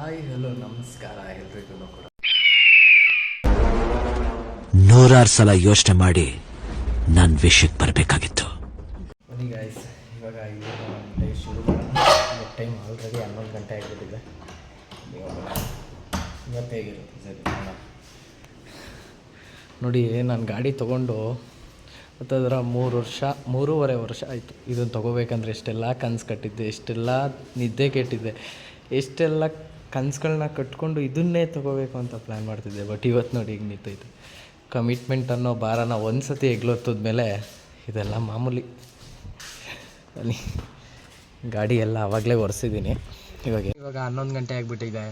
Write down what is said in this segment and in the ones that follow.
Hi hello ನಮಸ್ಕಾರ ಎಲ್ರಿಗೂ ಕೂಡ. ನೂರಾರು ಸಲ ಯೋಚನೆ ಮಾಡಿ ನಾನು ವಿಷಯಕ್ಕೆ ಬರಬೇಕಾಗಿತ್ತು. ಬನ್ನಿ ಗಾಯ್ಸ್ ಇವಾಗ ಡೇ ಶುರು. ಮಾಡೋಣ ಇವತ್ತು ಟೈಮ್ ಆಲ್ರೆಡಿ ಹನ್ನೊಂದು ಗಂಟೆ ಆಗಿಬಿಟ್ಟಿದೆ. ಇವತ್ತು ಹೇಗಿರುತ್ತೆ ಸರಿ ನೋಡೋಣ ನೋಡಿ ನಾನು ಗಾಡಿ ತೊಗೊಂಡು ಹತ್ತದ್ರ ಮೂರು ವರ್ಷ ಮೂರುವರೆ ವರ್ಷ ಆಯಿತು. ಇದನ್ನು ತೊಗೋಬೇಕಂದ್ರೆ ಎಷ್ಟೆಲ್ಲ ಕನಸು ಕಟ್ಟಿದ್ದೆ ಎಷ್ಟೆಲ್ಲ ನಿದ್ದೆ ಕೆಟ್ಟಿದ್ದೆ ಎಷ್ಟೆಲ್ಲ ಕನಸುಗಳನ್ನ ಕಟ್ಕೊಂಡು ಇದನ್ನೇ ತೊಗೋಬೇಕು ಅಂತ ಪ್ಲ್ಯಾನ್ ಮಾಡ್ತಿದ್ದೆ. ಬಟ್ ಇವತ್ತು ನೋಡಿ ಈಗ ನಿಂತೈತೆ. ಕಮಿಟ್ಮೆಂಟ್ ಅನ್ನೋ ಭಾರನ ಒಂದು ಸತಿ ಎಗ್ಲೊತ್ತದ್ಮೇಲೆ ಇದೆಲ್ಲ ಮಾಮೂಲಿ. ಅಲ್ಲಿ ಗಾಡಿ ಎಲ್ಲ ಆವಾಗಲೇ ಒರೆಸಿದ್ದೀನಿ. ಇವಾಗ ಇವಾಗ ಹನ್ನೊಂದು ಗಂಟೆ ಆಗಿಬಿಟ್ಟಿದೆ.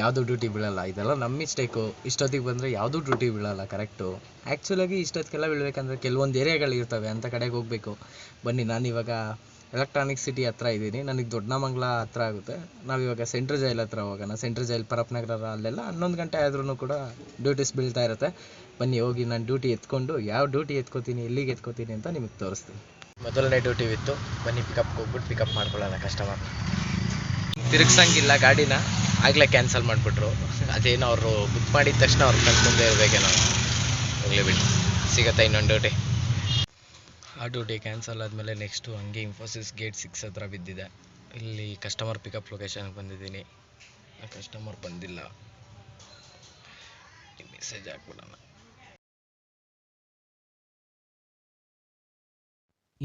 ಯಾವುದು ಡ್ಯೂಟಿ ಬೀಳಲ್ಲ. ಇದೆಲ್ಲ ನಮ್ಮ ಮಿಸ್ಟೇಕು ಇಷ್ಟೊತ್ತಿಗೆ ಬಂದರೆ ಯಾವುದೂ ಡ್ಯೂಟಿ ಬೀಳಲ್ಲ ಕರೆಕ್ಟು ಆ್ಯಕ್ಚುಲಾಗಿ ಇಷ್ಟೊತ್ತಿಗೆಲ್ಲ ಬೀಳಬೇಕಂದ್ರೆ ಕೆಲವೊಂದು ಏರಿಯಾಗಳು ಇರ್ತವೆ ಅಂಥ ಕಡೆಗೆ ಹೋಗಬೇಕು. ಬನ್ನಿ, ನಾನು ಇವಾಗ ಎಲೆಕ್ಟ್ರಾನಿಕ್ ಸಿಟಿ ಹತ್ರ ಇದ್ದೀನಿ. ನನಗೆ ದೊಡ್ಡಮಂಗ್ಲ ಹತ್ರ ಆಗುತ್ತೆ. ನಾವು ಇವಾಗ ಸೆಂಟ್ರ್ ಜೈಲ್ ಹತ್ರ ಹೋಗೋಣ. ಸೆಂಟ್ರ್ ಜೈಲ್ ಪರಪ್ನಗರ ಅಲ್ಲೆಲ್ಲ ಹನ್ನೊಂದು ಗಂಟೆ ಆದ್ರೂ ಕೂಡ ಡ್ಯೂಟೀಸ್ ಬೀಳ್ತಾ ಇರುತ್ತೆ. ಬನ್ನಿ, ಹೋಗಿ ನಾನು ಡ್ಯೂಟಿ ಎತ್ಕೊಂಡು ಯಾವ ಡ್ಯೂಟಿ ಎತ್ಕೋತೀನಿ, ಎಲ್ಲಿಗೆ ಎತ್ಕೋತೀನಿ ಅಂತ ನಿಮಗೆ ತೋರಿಸ್ತೀನಿ. ಮೊದಲನೇ ಡ್ಯೂಟಿ ಇತ್ತು. ಬನ್ನಿ ಪಿಕಪ್ಗೆ ಹೋಗ್ಬಿಟ್ಟು ಪಿಕಪ್ ಮಾಡ್ಕೊಳ್ಳೋಣ ಕಸ್ಟಮರ್ ತಿರುಗ್ಸಂಗಿಲ್ಲ ಗಾಡಿನ. ಆಗಲೇ ಕ್ಯಾನ್ಸಲ್ ಮಾಡಿಬಿಟ್ರು. ಅದೇನು ಅವರು ಬುಕ್ ಮಾಡಿದ ತಕ್ಷಣ ಅವ್ರ ಕಣ್ ಮುಂದೆ ಇರಬೇಕೇನೋ. ಹೋಗ್ಲಿ ಬಿಡಿ. ಸಿಗತ್ತೆ ಇನ್ನೊಂದು ಡ್ಯೂಟಿ ಆ ಡ್ಯೂಟಿ ಕ್ಯಾನ್ಸಲ್ ಆದಮೇಲೆ ನೆಕ್ಸ್ಟು ಹಂಗೆ ಇನ್ಫೋಸಿಸ್ ಗೇಟ್ ಸಿಕ್ಸ್ ಹತ್ರ ಬಿದ್ದಿದೆ. ಇಲ್ಲಿ ಕಸ್ಟಮರ್ ಪಿಕಪ್ ಲೊಕೇಶನ್ಗೆ ಬಂದಿದ್ದೀನಿ. ಆ ಕಸ್ಟಮರ್ ಬಂದಿಲ್ಲ. ಮೆಸೇಜ್ ಹಾಕ್ಬಿಡೋಣ.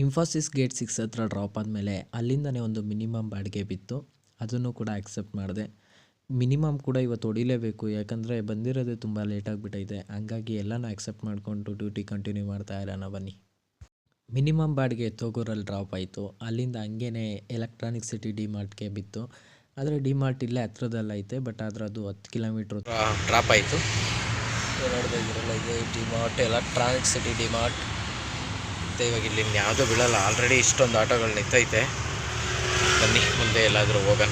ಇನ್ಫೋಸಿಸ್ ಗೇಟ್ ಸಿಕ್ಸ್ ಹತ್ರ ಡ್ರಾಪ್ ಆದಮೇಲೆ ಅಲ್ಲಿಂದನೇ ಒಂದು ಮಿನಿಮಮ್ ಬಾಡಿಗೆ ಬಿತ್ತು. ಅದನ್ನು ಕೂಡ ಆಕ್ಸೆಪ್ಟ್ ಮಾಡಿದೆ. ಮಿನಿಮಮ್ ಕೂಡ ಇವತ್ತು ಹೊಡಿಲೇಬೇಕು. ಯಾಕಂದರೆ ಬಂದಿರೋದೇ ತುಂಬ ಲೇಟಾಗಿಬಿಟ್ಟೈತೆ ಹಂಗಾಗಿ ಎಲ್ಲನೂ ಆಕ್ಸೆಪ್ಟ್ ಮಾಡಿಕೊಂಡು ಡ್ಯೂಟಿ ಕಂಟಿನ್ಯೂ ಮಾಡ್ತಾ ಇರೋಣ ಬನ್ನಿ. ಮಿನಿಮಮ್ ಬಾಡಿಗೆ ತೋಗೂರಲ್ಲಿ ಡ್ರಾಪ್ ಆಯಿತು. ಅಲ್ಲಿಂದ ಹಂಗೇ ಎಲೆಕ್ಟ್ರಾನಿಕ್ ಸಿಟಿ ಡಿ ಮಾರ್ಟ್ಗೆ ಬಿತ್ತು. ಆದರೆ ಡಿ ಮಾರ್ಟ್ ಇಲ್ಲೇ ಹತ್ರದಲ್ಲೈತೆ ಬಟ್ ಆದರೆ ಅದು ಹತ್ತು ಕಿಲೋಮೀಟ್ರ್ ಡ್ರಾಪ್ ಆಯಿತು. ಇದರಲ್ಲ ಇದೆ D mart electronic city D mart ಮತ್ತು ಇವಾಗ ಇಲ್ಲಿ ಯಾವುದೂ ಬೀಳಲ್ಲ. ಆಲ್ರೆಡಿ ಇಷ್ಟೊಂದು ಆಟೋಗಳು ನಿಂತೈತೆ. ಬನ್ನಿ ಮುಂದೆ ಎಲ್ಲಾದರೂ ಹೋಗೋಣ.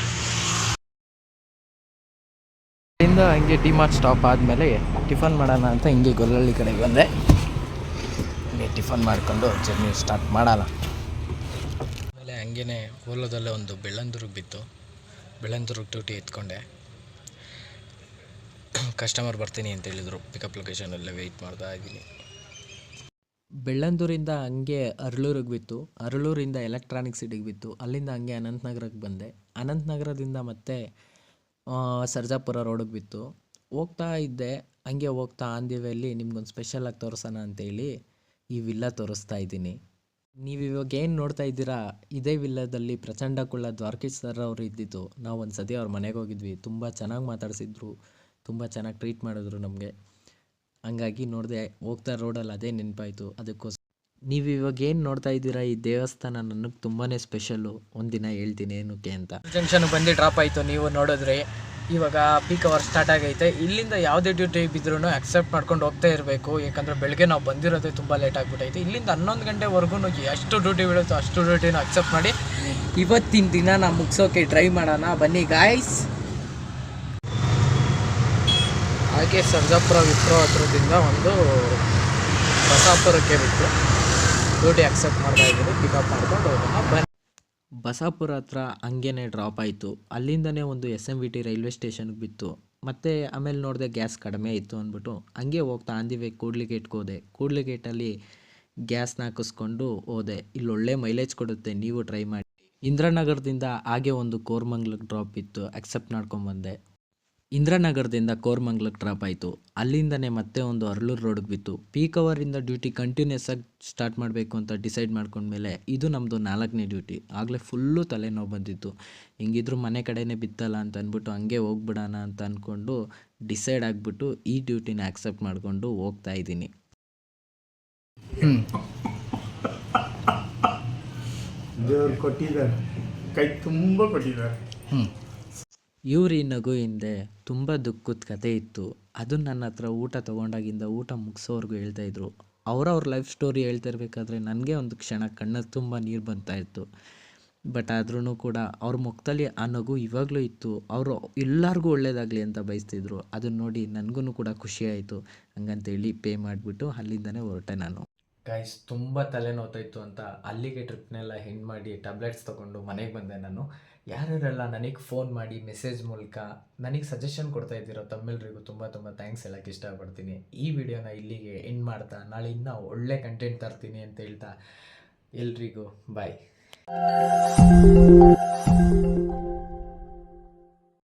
ಇಲ್ಲಿಂದ ಹಂಗೆ ಡಿ ಮಾರ್ಟ್ ಸ್ಟಾಪ್ ಆದಮೇಲೆ ಟಿಫನ್ ಮಾಡೋಣ ಅಂತ ಹಿಂಗೆ ಗೊಲ್ಲಳ್ಳಿ ಕಡೆಗೆ ಬಂದೆ. ಹಿಂಗೆ ಟಿಫನ್ ಮಾಡ್ಕೊಂಡು ಜರ್ನಿ ಸ್ಟಾರ್ಟ್ ಮಾಡಲ್ಲ. ಆಮೇಲೆ ಹಂಗೇ ಓಲೋದಲ್ಲೇ ಒಂದು ಬೆಳ್ಳಂದೂರಿಗೆ ಬಿತ್ತು. ಬೆಳ್ಳಂದೂರಿಗೆ ಡ್ಯೂಟಿ ಎತ್ಕೊಂಡೆ. ಕಸ್ಟಮರ್ ಬರ್ತೀನಿ ಅಂತ ಹೇಳಿದರು. ಪಿಕಪ್ ಲೊಕೇಶನಲ್ಲೇ ವೆಯ್ಟ್ ಮಾಡ್ತಾ ಇದ್ದೀನಿ. ಬೆಳ್ಳಂದೂರಿಂದ ಹಂಗೆ ಅರಳೂರಿಗೆ ಬಿತ್ತು. ಅರಳೂರಿಂದ ಎಲೆಕ್ಟ್ರಾನಿಕ್ ಸಿಟಿಗೆ ಬಿತ್ತು. ಅಲ್ಲಿಂದ ಹಂಗೆ ಅನಂತನಗರಕ್ಕೆ ಬಂದೆ. ಅನಂತನಗರದಿಂದ ಮತ್ತೆ ಸರ್ಜಾಪುರ ರೋಡಿಗೆ ಬಿತ್ತು. ಹೋಗ್ತಾ ಇದ್ದೆ. ಹಂಗೆ ಹೋಗ್ತಾ ಆನ್ ದಿ ವೇಲಿ ನಿಮ್ಗೊಂದು ಸ್ಪೆಷಲಾಗಿ ತೋರಿಸೋಣ ಅಂತೇಳಿ ಈ ವಿಲ್ಲ ತೋರಿಸ್ತಾ ಇದ್ದೀನಿ. ನೀವು ಇವಾಗ ಏನು ನೋಡ್ತಾ ಇದ್ದೀರಾ? ಇದೇ ವಿಲ್ಲದಲ್ಲಿ ಪ್ರಚಂಡ ಕುಳ್ಳ ದ್ವಾರಕೀಶ್ ಸರ್ ಅವರು ಇದ್ದಿದ್ದು. ನಾವು ಒಂದು ಸತಿ ಅವ್ರ ಮನೆಗೆ ಹೋಗಿದ್ವಿ. ತುಂಬ ಚೆನ್ನಾಗಿ ಮಾತಾಡಿಸಿದ್ರು. ತುಂಬ ಚೆನ್ನಾಗಿ ಟ್ರೀಟ್ ಮಾಡಿದ್ರು ನಮಗೆ. ಹಂಗಾಗಿ ನೋಡಿದೆ ಹೋಗ್ತಾ ರೋಡಲ್ಲಿ ಅದೇ ನೆನಪಾಯಿತು. ಅದಕ್ಕೋಸ್ಕರ ನೀವು ಇವಾಗ ಏನು ನೋಡ್ತಾ ಇದ್ದೀರಾ? ಈ ದೇವಸ್ಥಾನ ನನಗೆ ತುಂಬಾ ಸ್ಪೆಷಲ್ಲು ಒಂದಿನ ಹೇಳ್ತೀನಿ ಏನಕ್ಕೆ ಅಂತ. ಜಂಕ್ಷನ್ ಬಂದು ಡ್ರಾಪ್ ಆಯಿತು. ನೀವು ನೋಡಿದ್ರಿ ಇವಾಗ ಪೀಕ್ ಅವರ್ ಸ್ಟಾರ್ಟ್ ಆಗೈತೆ. ಇಲ್ಲಿಂದ ಯಾವುದೇ ಡ್ಯೂಟಿ ಬಿದ್ರೂ ಅಕ್ಸೆಪ್ಟ್ ಮಾಡ್ಕೊಂಡು ಹೋಗ್ತಾ ಇರಬೇಕು. ಯಾಕಂದರೆ ಬೆಳಗ್ಗೆ ನಾವು ಬಂದಿರೋದೇ ತುಂಬ ಲೇಟ್ ಆಗಿಬಿಟ್ಟೈತೆ ಇಲ್ಲಿಂದ ಹನ್ನೊಂದು ಗಂಟೆವರೆಗೂ ಎಷ್ಟು ಡ್ಯೂಟಿ ಬೀಳುತ್ತೋ ಅಷ್ಟು ಡ್ಯೂಟಿನೂ ಅಕ್ಸೆಪ್ಟ್ ಮಾಡಿ ಇವತ್ತಿನ ದಿನ ನಾವು ಮುಗಿಸೋಕೆ ಟ್ರೈ ಮಾಡೋಣ. ಬನ್ನಿ ಗಾಯ್ಸ್ ಹಾಗೆ ಸರ್ಜಾಪುರ ವಿಪ್ರೋ ಹತ್ರದಿಂದ ಒಂದು ಬಸಾಪುರಕ್ಕೆ ಬಿಟ್ಟು ಡ್ಯೂಟಿ ಅಕ್ಸೆಪ್ಟ್ ಮಾಡ್ತಾ ಇದ್ದೀನಿ. ಪಿಕಪ್ ಮಾಡ್ಕೊಂಡು ಹೋಗೋಣ. ಬನ್ನಿ. ಬಸಾಪುರ ಹತ್ರ ಹಂಗೇನೆ ಡ್ರಾಪ್ ಆಯಿತು. ಅಲ್ಲಿಂದನೇ ಒಂದು S M V T railway ಸ್ಟೇಷನ್ಗೆ ಬಿತ್ತು. ಮತ್ತು ಆಮೇಲೆ ನೋಡಿದೆ ಗ್ಯಾಸ್ ಕಡಿಮೆ ಇತ್ತು ಅಂದ್ಬಿಟ್ಟು ಹಂಗೆ ಹೋಗ್ತಾ ಅಂದಿವೆ ಕೂಡ್ಲಿಗೇಟ್ಗೆ ಹೋದೆ. ಕೂಡ್ಲಿಗೇಟಲ್ಲಿ ಗ್ಯಾಸ್ನ ಹಾಕಿಸ್ಕೊಂಡು ಹೋದೆ. ಇಲ್ಲಿ ಒಳ್ಳೆ ಮೈಲೇಜ್ ಕೊಡುತ್ತೆ, ನೀವು ಟ್ರೈ ಮಾಡಿ. ಇಂದ್ರನಗರದಿಂದ ಹಾಗೆ ಒಂದು ಕೋರ್ಮಂಗ್ಲಕ್ಕೆ ಡ್ರಾಪ್ ಇತ್ತು ಅಕ್ಸೆಪ್ಟ್ ಮಾಡ್ಕೊಂಬಂದೆ ಇಂದ್ರನಗರದಿಂದ ಕೋರ್ಮಂಗ್ಲಕ್ಕೆ ಡ್ರಾಪ್ ಆಯಿತು. ಅಲ್ಲಿಂದನೇ ಮತ್ತೆ ಒಂದು ಅರ್ಲೂರು ರೋಡ್ಗೆ ಬಿತ್ತು. ಪೀಕ್ ಅವರಿಂದ ಡ್ಯೂಟಿ ಕಂಟಿನ್ಯೂಸ್ ಆಗಿ ಸ್ಟಾರ್ಟ್ ಮಾಡಬೇಕು ಅಂತ ಡಿಸೈಡ್ ಮಾಡ್ಕೊಂಡ್ಮೇಲೆ ಇದು ನಮ್ಮದು ನಾಲ್ಕನೇ ಡ್ಯೂಟಿ ಆಗಲೇ ಫುಲ್ಲು ತಲೆನೋವು ಬಂದಿತ್ತು. ಹಿಂಗಿದ್ರು ಮನೆ ಕಡೆನೇ ಬಿತ್ತಲ್ಲ ಅಂತ ಅಂದ್ಬಿಟ್ಟು ಹಂಗೆ ಹೋಗ್ಬಿಡೋಣ ಅಂತ ಅಂದ್ಕೊಂಡು ಡಿಸೈಡ್ ಆಗಿಬಿಟ್ಟು ಈ ಡ್ಯೂಟಿನ ಆಕ್ಸೆಪ್ಟ್ ಮಾಡಿಕೊಂಡು ಹೋಗ್ತಾ ಇದ್ದೀನಿ. ಕೊಟ್ಟಿದ್ದಾರೆ. ಕೈ ತುಂಬ ಕೊಟ್ಟಿದ್ದಾರೆ. ಇವ್ರ ಈ ನಗು ಹಿಂದೆ ತುಂಬ ದುಃಖದ ಕತೆ ಇತ್ತು. ಅದು ನನ್ನ ಹತ್ರ ಊಟ ತೊಗೊಂಡಾಗಿಂದ ಊಟ ಮುಗಿಸೋವರೆಗೂ ಹೇಳ್ತಾ ಇದ್ರು. ಅವ್ರವ್ರ ಲೈಫ್ ಸ್ಟೋರಿ ಹೇಳ್ತಾ ಇರಬೇಕಾದ್ರೆ ನನಗೆ ಒಂದು ಕ್ಷಣ ಕಣ್ಣಲ್ಲಿ ತುಂಬ ನೀರು ಬಂತಾ ಇತ್ತು. ಬಟ್ ಆದ್ರೂ ಕೂಡ ಅವ್ರ ಮುಖದಲ್ಲಿ ಆ ನಗು ಇವಾಗಲೂ ಇತ್ತು. ಅವರು ಎಲ್ಲರಿಗೂ ಒಳ್ಳೆಯದಾಗಲಿ ಅಂತ ಬಯಸ್ತಿದ್ರು. ಅದನ್ನ ನೋಡಿ ನನಗೂ ಕೂಡ ಖುಷಿಯಾಯಿತು ಹಂಗಂತೇಳಿ ಪೇ ಮಾಡಿಬಿಟ್ಟು ಅಲ್ಲಿಂದನೇ ಹೊರಟೆ ನಾನು. ಗೈಸ್ ತುಂಬ ತಲೆನೋವ್ತಾಯಿತ್ತು ಅಂತ ಅಲ್ಲಿಗೆ ಟ್ರಿಪ್ನೆಲ್ಲ ಹೆಂಡ್ ಮಾಡಿ ಟ್ಯಾಬ್ಲೆಟ್ಸ್ ತೊಗೊಂಡು ಮನೆಗೆ ಬಂದೆ ನಾನು. ಯಾರ್ಯಾರೆಲ್ಲ ನನಗೆ ಫೋನ್ ಮಾಡಿ ಮೆಸೇಜ್ ಮೂಲಕ ನನಗೆ ಸಜೆಷನ್ ಕೊಡ್ತಾ ಇದ್ದೀರೋ ತಮ್ಮೆಲ್ಲರಿಗೂ ತುಂಬ ತುಂಬ ಥ್ಯಾಂಕ್ಸ್ ಹೇಳಕ್ಕೆ ಇಷ್ಟಪಡ್ತೀನಿ. ಈ ವಿಡಿಯೋನ ಇಲ್ಲಿಗೆ ಎಂಡ್ ಮಾಡ್ತಾ, ನಾಳೆ ಇನ್ನೂ ಒಳ್ಳೆ ಕಂಟೆಂಟ್ ತರ್ತೀನಿ ಅಂತ ಹೇಳ್ತಾ ಎಲ್ರಿಗೂ ಬಾಯ್